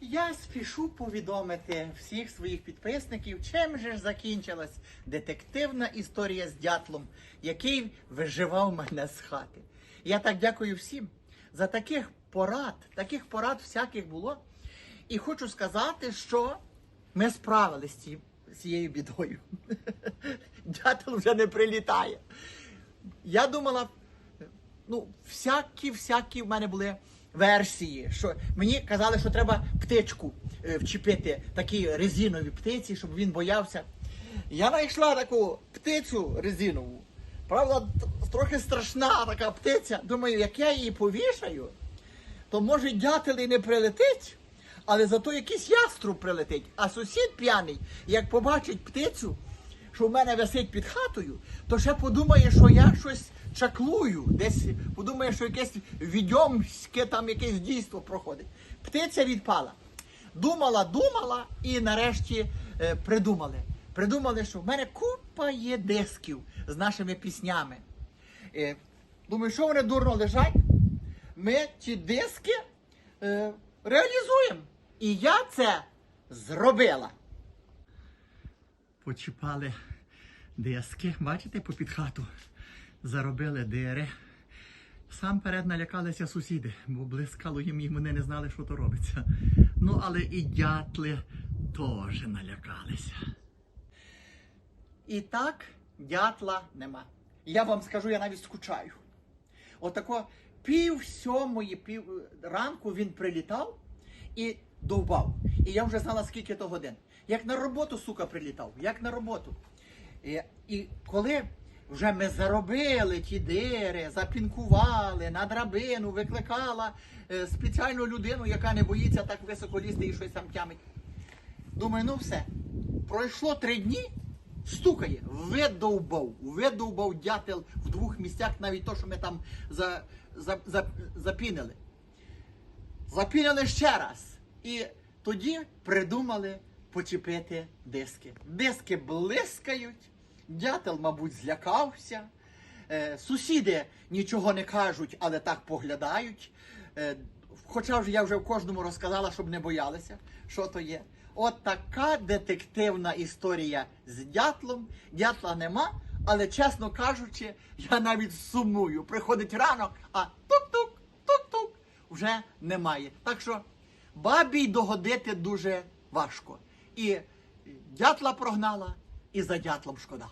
Я спішу повідомити всіх своїх підписників, чим же ж закінчилась детективна історія з дятлом, який виживав мене з хати. Я так дякую всім за таких порад, таких порад всяких було. І хочу сказати, що ми справилися з цією бідою. Дятел вже не прилітає. Я думала, ну, всякі, всякі в мене були версії. Що мені казали, що треба птичку е, вчепити, такі резинові птиці, щоб він боявся. Я знайшла таку птицю резинову. Правда, трохи страшна така птиця. Думаю, як я її повішаю, то може дятел і не прилетить, але зато якийсь яструб прилетить. А сусід п'яний, як побачить птицю, що в мене висить під хатою, то ще подумає, що я щось чаклую, десь подумає, що якесь відьомське там якесь дійство проходить. Птиця відпала. Думала, думала і нарешті е, придумали. Придумали, що в мене купа є дисків з нашими піснями. Е, думаю, що вони дурно лежать? Ми ті диски е, реалізуємо. І я це зробила. Почіпали диски, бачите, попід хату. Заробили дири. Сам перед налякалися сусіди, бо блискало їм і вони не знали, що то робиться. Ну, але і дятли теж налякалися. І так дятла нема. Я вам скажу, я навіть скучаю. Отако пів сьомої, пів ранку він прилітав і довбав. І я вже знала, скільки то годин. Як на роботу, сука, прилітав, як на роботу. І, і коли вже ми заробили ті дири, запінкували, на драбину, викликала е, спеціальну людину, яка не боїться так високо лізти і щось там тямить. Думаю, ну все. Пройшло три дні, стукає, видовбав, видовбав дятел в двох місцях, навіть то, що ми там за, за, за, запінили. Запінили ще раз. І тоді придумали почепити диски. Диски блискають, дятел, мабуть, злякався. Е, сусіди нічого не кажуть, але так поглядають. Е, хоча вже я вже в кожному розказала, щоб не боялися, що то є. От така детективна історія з дятлом. Дятла нема, але чесно кажучи, я навіть сумую. Приходить ранок, а тук-тук, тук-тук вже немає. Так що бабі догодити дуже важко. І дятла прогнала, і за дятлом шкода.